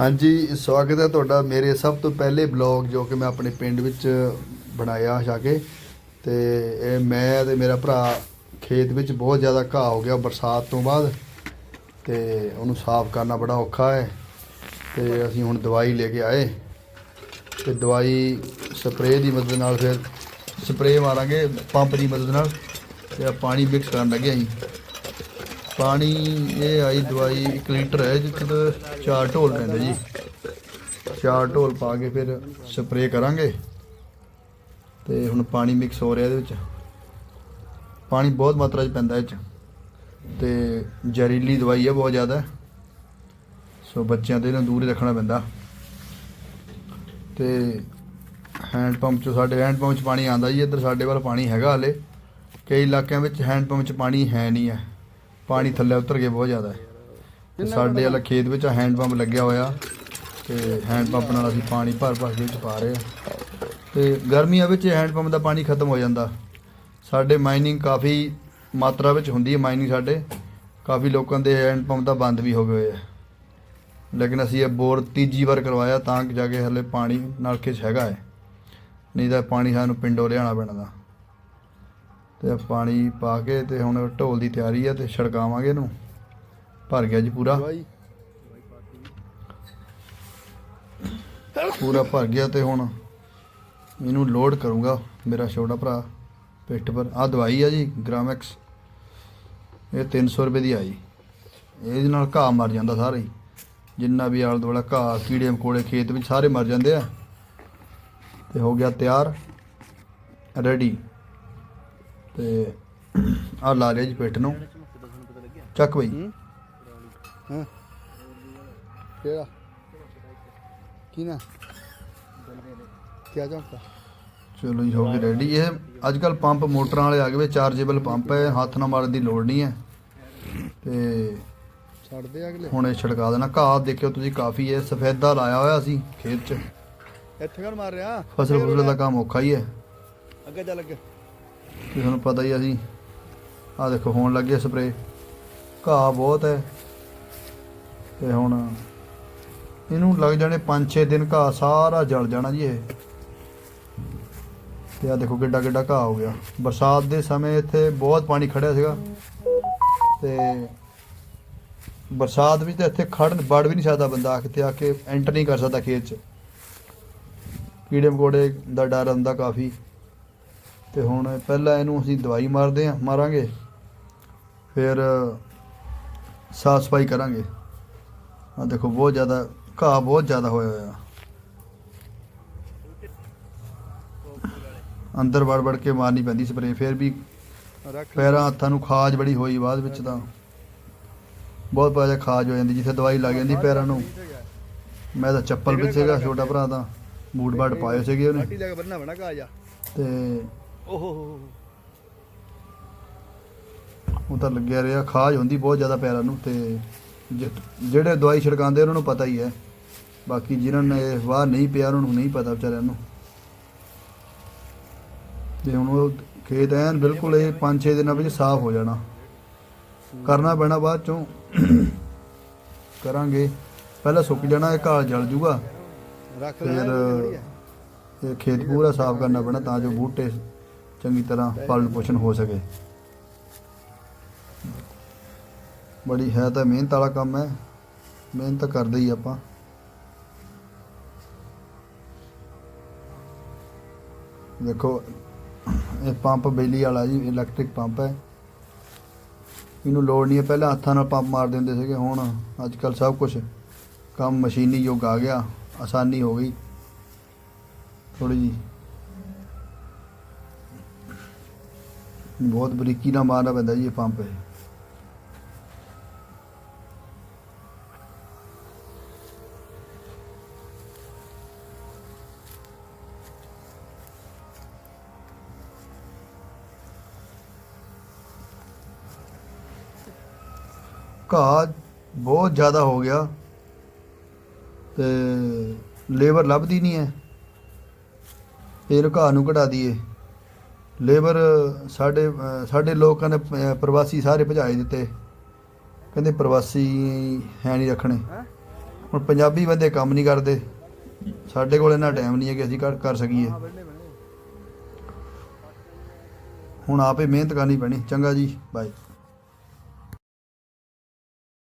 ਹਾਂਜੀ, ਸਵਾਗਤ ਹੈ ਤੁਹਾਡਾ ਮੇਰੇ ਸਭ ਤੋਂ ਪਹਿਲੇ ਬਲੌਗ ਜੋ ਕਿ ਮੈਂ ਆਪਣੇ ਪਿੰਡ ਵਿੱਚ ਬਣਾਇਆ ਜਾ ਕੇ ਤੇ ਇਹ ਮੈਂ ਤੇ ਮੇਰਾ ਭਰਾ ਖੇਤ ਵਿੱਚ ਬਹੁਤ ਜ਼ਿਆਦਾ ਘਾਹ ਹੋ ਗਿਆ ਬਰਸਾਤ ਤੋਂ ਬਾਅਦ ਤੇ ਉਹਨੂੰ ਸਾਫ਼ ਕਰਨਾ ਬੜਾ ਔਖਾ ਹੈ ਤੇ ਅਸੀਂ ਹੁਣ ਦਵਾਈ ਲੈ ਕੇ ਆਏ ਤੇ ਦਵਾਈ ਸਪਰੇਅ ਦੀ ਮਦਦ ਨਾਲ ਫਿਰ ਸਪਰੇਅ ਮਾਰਾਂਗੇ, ਪੰਪ ਦੀ ਮਦਦ ਨਾਲ ਤੇ ਪਾਣੀ ਮਿਕਸ ਕਰਨ ਲੱਗੇ ਅਸੀਂ ਪਾਣੀ, ਇਹ ਆਈ ਦਵਾਈ 1 ਲੀਟਰ ਹੈ ਜਿੱਥੇ ਤੋਂ ਚਾਰ ਢੋਲ ਪੈਂਦੇ ਜੀ। ਚਾਰ ਢੋਲ ਪਾ ਕੇ ਫਿਰ ਸਪਰੇਅ ਕਰਾਂਗੇ। ਤੇ ਹੁਣ ਪਾਣੀ ਮਿਕਸ ਹੋ ਰਿਹਾ ਇਹਦੇ ਵਿੱਚ। ਪਾਣੀ ਬਹੁਤ ਮਾਤਰਾ 'ਚ ਪੈਂਦਾ ਇਹ 'ਚ। ਤੇ ਜ਼ਹਿਰੀਲੀ ਦਵਾਈ ਹੈ ਬਹੁਤ ਜ਼ਿਆਦਾ। ਸੋ ਬੱਚਿਆਂ ਤੋਂ ਇਹਨੂੰ ਦੂਰ ਹੀ ਰੱਖਣਾ ਪੈਂਦਾ। ਤੇ ਹੈਂਡ ਪੰਪ 'ਚ ਸਾਡੇ ਹੈਂਡ ਪੰਪ 'ਚ ਪਾਣੀ ਆਂਦਾ ਜੀ। ਇੱਧਰ ਸਾਡੇ ਵੱਲ ਪਾਣੀ ਹੈਗਾ ਹਲੇ। ਕਈ ਇਲਾਕਿਆਂ ਵਿੱਚ ਹੈਂਡ ਪੰਪ 'ਚ ਪਾਣੀ ਹੈ ਨਹੀਂ ਹੈ। ਪਾਣੀ ਥੱਲੇ ਉਤਰ ਗਿਆ ਬਹੁਤ ਜ਼ਿਆਦਾ ਹੈ। ਤੇ ਸਾਡੇ ਵਾਲਾ ਖੇਤ ਵਿੱਚ ਹੈਂਡ ਪੰਪ ਲੱਗਿਆ ਹੋਇਆ। ਤੇ ਹੈਂਡ ਪੰਪ ਨਾਲ ਅਸੀਂ ਪਾਣੀ ਭਰ ਭਰ ਕੇ ਵਿੱਚ ਪਾ ਰਹੇ ਹਾਂ। ਤੇ ਗਰਮੀਆਂ ਵਿੱਚ ਹੈਂਡ ਪੰਪ ਦਾ ਪਾਣੀ ਖਤਮ ਹੋ ਜਾਂਦਾ। ਸਾਡੇ ਮਾਈਨਿੰਗ ਕਾਫੀ ਮਾਤਰਾ ਵਿੱਚ ਹੁੰਦੀ ਹੈ ਮਾਈਨਿੰਗ ਸਾਡੇ। ਕਾਫੀ ਲੋਕਾਂ ਦੇ ਹੈਂਡ ਪੰਪ ਦਾ ਬੰਦ ਵੀ ਹੋ ਗਏ ਆ ਲੇਕਿਨ ਅਸੀਂ ਇਹ ਬੋਰ ਤੀਜੀ ਵਾਰ ਕਰਵਾਇਆ ਤਾਂ ਕਿ ਜਾ ਕੇ ਹਲੇ ਪਾਣੀ ਨਲਕੇ 'ਚ ਹੈਗਾ ਹੈ। ਨਹੀਂ ਤਾਂ ਪਾਣੀ ਸਾਨੂੰ ਪਿੰਡੋਂ ਲਿਆਉਣਾ ਪੈਣਾ ਦਾ। ਤੇ ਪਾਣੀ ਪਾ ਕੇ ਤੇ ਹੁਣ ਢੋਲ ਦੀ ਤਿਆਰੀ ਹੈ ਤੇ ਛੜਕਾਵਾਂਗੇ ਇਹਨੂੰ। ਭਰ ਗਿਆ ਜੀ ਪੂਰਾ। ਪੂਰਾ ਭਰ ਗਿਆ ਤੇ ਹੁਣ ਇਹਨੂੰ ਲੋਡ ਕਰੂੰਗਾ ਮੇਰਾ ਛੋਟਾ ਭਰਾ ਪਿੱਠ ਪਰ। ਆ ਦਵਾਈ ਆ ਜੀ ਗ੍ਰਾਮੈਕਸ ਇਹ 300 ਰੁਪਏ ਦੀ ਆਈ। ਇਹਦੇ ਨਾਲ ਘਾਹ ਮਰ ਜਾਂਦਾ ਸਾਰਾ ਹੀ। ਜਿੰਨਾ ਵੀ ਆਲ ਦੁਆਲਾ ਘਾਹ, ਕੀੜੇ ਮਕੋੜੇ ਖੇਤ ਵਿੱਚ ਸਾਰੇ ਮਰ ਜਾਂਦੇ ਆ। ਤੇ ਹੋ ਗਿਆ ਤਿਆਰ ਰੈਡੀ ਤੇ ਆ ਲਾ ਲਿਆ ਜੀ ਪਿੱਠ ਨੂੰ। ਚੱਕ ਬਈ। ਹਾਂ। ਕਿਹੜਾ? ਕੀ ਨਾ ਕਿਆ ਚੌਂਕਾ ਚਲੋ ਜੀ ਹੋ ਗਈ ਰੈਡੀ ਇਹ ਅੱਜ ਕੱਲ ਪੰਪ ਮੋਟਰਾਂ ਵਾਲੇ ਆ ਗਏ ਵੇ ਚਾਰਜੇਬਲ ਪੰਪ ਹੈ ਹੱਥ ਨਾਲ ਮਾਰਨ ਦੀ ਲੋੜ ਨਹੀਂ ਹੈ। ਤੇ ਛੱਡਦੇ ਅਗਲੇ? ਹੁਣ ਇਹ ਛਿੜਕਾ ਦੇਣਾ। ਘਾਹ ਦੇਖਿਓ ਤੁਸੀਂ ਕਾਫੀ ਹੈ। ਸਫੈਦਾ ਲਾਇਆ ਹੋਇਆ ਸੀ ਖੇਤ 'ਚ। ਇੱਥੇ ਕਣ ਮਾਰ ਰਿਹਾ? ਫਸਲ ਫੁਸਲ ਦਾ ਕੰਮ ਔਖਾ ਹੀ ਹੈ। ਅੱਗੇ ਚੱਲ ਅੱਗੇ। ਤੇ ਤੁਹਾਨੂੰ ਪਤਾ ਹੀ ਅਸੀਂ। ਆ ਦੇਖੋ, ਹੋਣ ਲੱਗੇ ਸਪਰੇ ਘਾਹ ਬਹੁਤ ਹੈ। ਤੇ ਹੁਣ ਇਹਨੂੰ ਲੱਗ ਜਾਣੇ 5-6 ਦਿਨ ਘਾਹ ਸਾਰਾ ਜਲ ਜਾਣਾ ਜੀ ਇਹ। ਤੇ ਆ ਦੇਖੋ ਕਿੱਡਾ ਕਿੱਡਾ ਘਾਹ ਹੋ ਗਿਆ। ਬਰਸਾਤ ਦੇ ਸਮੇਂ ਇੱਥੇ ਬਹੁਤ ਪਾਣੀ ਖੜਿਆ ਸੀਗਾ। ਤੇ ਬਰਸਾਤ ਵਿੱਚ ਤਾਂ ਇੱਥੇ ਖੜਨ ਵੜ ਵੀ ਨਹੀਂ ਸਕਦਾ ਬੰਦਾ ਕਿਤੇ ਆ ਕੇ ਐਂਟਰ ਨਹੀਂ ਕਰ ਸਕਦਾ ਖੇਤ 'ਚ। ਕੀੜੇ ਮਕੋੜੇ ਦਾ ਡਰ ਹੁੰਦਾ ਕਾਫੀ। ਤੇ ਹੁਣ ਪਹਿਲਾਂ ਇਹਨੂੰ ਅਸੀਂ ਦਵਾਈ ਮਾਰਦੇ ਆ ਮਾਰਾਂਗੇ। ਫਿਰ ਸਾਫ਼ ਸਫ਼ਾਈ ਕਰਾਂਗੇ। ਆ ਦੇਖੋ ਬਹੁਤ ਜ਼ਿਆਦਾ ਘਾਹ ਬਹੁਤ ਜ਼ਿਆਦਾ ਹੋਇਆ ਹੋਇਆ। ਅੰਦਰ ਵੜ ਵੜ ਕੇ ਮਾਰਨੀ ਪੈਂਦੀ ਸਪਰੇ ਫਿਰ ਵੀ ਪੈਰਾਂ ਹੱਥਾਂ ਨੂੰ ਖਾਜ ਬੜੀ ਹੋਈ ਬਾਅਦ ਵਿੱਚ ਤਾਂ। ਬਹੁਤ ਪਾਜਾ ਖਾਜ ਹੋ ਜਾਂਦੀ ਜਿੱਥੇ ਦਵਾਈ ਲੱਗ ਜਾਂਦੀ ਪੈਰਾਂ ਨੂੰ। ਮੈਂ ਤਾਂ ਚੱਪਲ ਵਿੱਚ ਸੀਗਾ ਛੋਟਾ ਭਰਾ ਤਾਂ ਬੂਟ ਬਾਟ ਪਾਏ ਸੀਗੇ ਉਹਨੇ। ਤੇ ਓਹੋ। ਹੋ ਉਹ ਤਾਂ ਲੱਗਿਆ ਰਿਹਾ ਖਾਜ ਹੁੰਦੀ ਬਹੁਤ ਜ਼ਿਆਦਾ ਪੈਰਾਂ ਨੂੰ ਤੇ ਜਿ- ਜਿਹੜੇ ਦਵਾਈ ਛਿੜਕਾਉਂਦੇ ਉਹਨਾਂ ਨੂੰ ਪਤਾ ਹੀ ਹੈ। ਬਾਕੀ ਜਿਨ੍ਹਾਂ ਨੇ ਇਹ ਵਾਹ ਨਹੀਂ ਪਿਆ ਉਹਨਾਂ ਨੂੰ ਨਹੀਂ ਪਤਾ ਵਿਚਾਰਿਆਂ ਨੂੰ। ਤੇ ਹੁਣ ਉਹ ਖੇਤ ਐਨ ਬਿਲਕੁਲ ਇਹ 5-6 ਦਿਨਾਂ ਵਿੱਚ ਸਾਫ਼ ਹੋ ਜਾਣਾ। ਕਰਨਾ ਪੈਣਾ ਬਾਅਦ ਚੋਂ। ਕਰਾਂਗੇ। ਪਹਿਲਾਂ ਸੁੱਕ ਜਾਣਾ ਇਹ ਘਾਹ ਜਲ ਜੂਗਾ। ਰੱਖ ਲੈ ਫਿਰ ਇਹ ਖੇਤ ਪੂਰਾ ਸਾਫ਼ ਕਰਨਾ ਪੈਣਾ ਤਾਂ ਜੋ ਬੂਟੇ ਚੰਗੀ ਤਰ੍ਹਾਂ ਪਾਲਣ ਪੋਸ਼ਣ ਹੋ ਸਕੇ। ਬੜੀ ਹੈ ਤਾਂ ਮਿਹਨਤ ਵਾਲਾ ਕੰਮ ਹੈ। ਮਿਹਨਤ ਕਰਦੇ ਹੀ ਆਪਾਂ। ਦੇਖੋ, ਇਹ ਪੰਪ ਬਿਜਲੀ ਵਾਲਾ ਜੀ ਇਲੈਕਟ੍ਰਿਕ ਪੰਪ ਹੈ। ਇਹਨੂੰ ਲੋੜ ਨਹੀਂ ਹੈ, ਪਹਿਲਾਂ ਹੱਥਾਂ ਨਾਲ ਪੰਪ ਮਾਰਦੇ ਹੁੰਦੇ ਸੀਗੇ, ਹੁਣ ਅੱਜ ਕੱਲ ਸਭ ਕੁਝ ਕੰਮ ਮਸ਼ੀਨੀ ਯੁੱਗ ਆ ਗਿਆ, ਆਸਾਨੀ ਹੋ ਗਈ। ਥੋੜੀ ਜੀ ਬਹੁਤ ਬਰੀਕੀ ਨਾਲ ਮਾਰਨਾ ਪੈਂਦਾ ਜੀ ਇਹ ਪੰਪ ਇਹ। ਘਾਹ ਬਹੁਤ ਜ਼ਿਆਦਾ ਹੋ ਗਿਆ ਤੇ ਲੇਬਰ ਲੱਭਦੀ ਨਹੀਂ ਹੈ। ਫਿਰ ਘਾਹ ਨੂੰ ਕਢਾ ਦਈਏ। ਲੇਬਰ ਸਾਡੇ ਸਾਡੇ ਲੋਕਾਂ ਨੇ ਪ੍ਰਵਾਸੀ ਸਾਰੇ ਭਜਾਏ ਦਿੱਤੇ। ਕਹਿੰਦੇ ਪ੍ਰਵਾਸੀ ਹੈ ਨਹੀਂ ਰੱਖਣੇ। ਹੁਣ ਪੰਜਾਬੀ ਬੰਦੇ ਕੰਮ ਨਹੀਂ ਕਰਦੇ। ਸਾਡੇ ਕੋਲ ਇੰਨਾ ਟਾਈਮ ਨਹੀਂ ਹੈ ਕਿ ਅਸੀਂ ਕਰ ਕਰ ਸਕੀਏ। ਹਾਂ ਬੰਨੇ ਬਣੇ ਹੁਣ ਆਪੇ ਮਿਹਨਤ ਕਰਨੀ ਪੈਣੀ। ਚੰਗਾ ਜੀ ਬਾਏ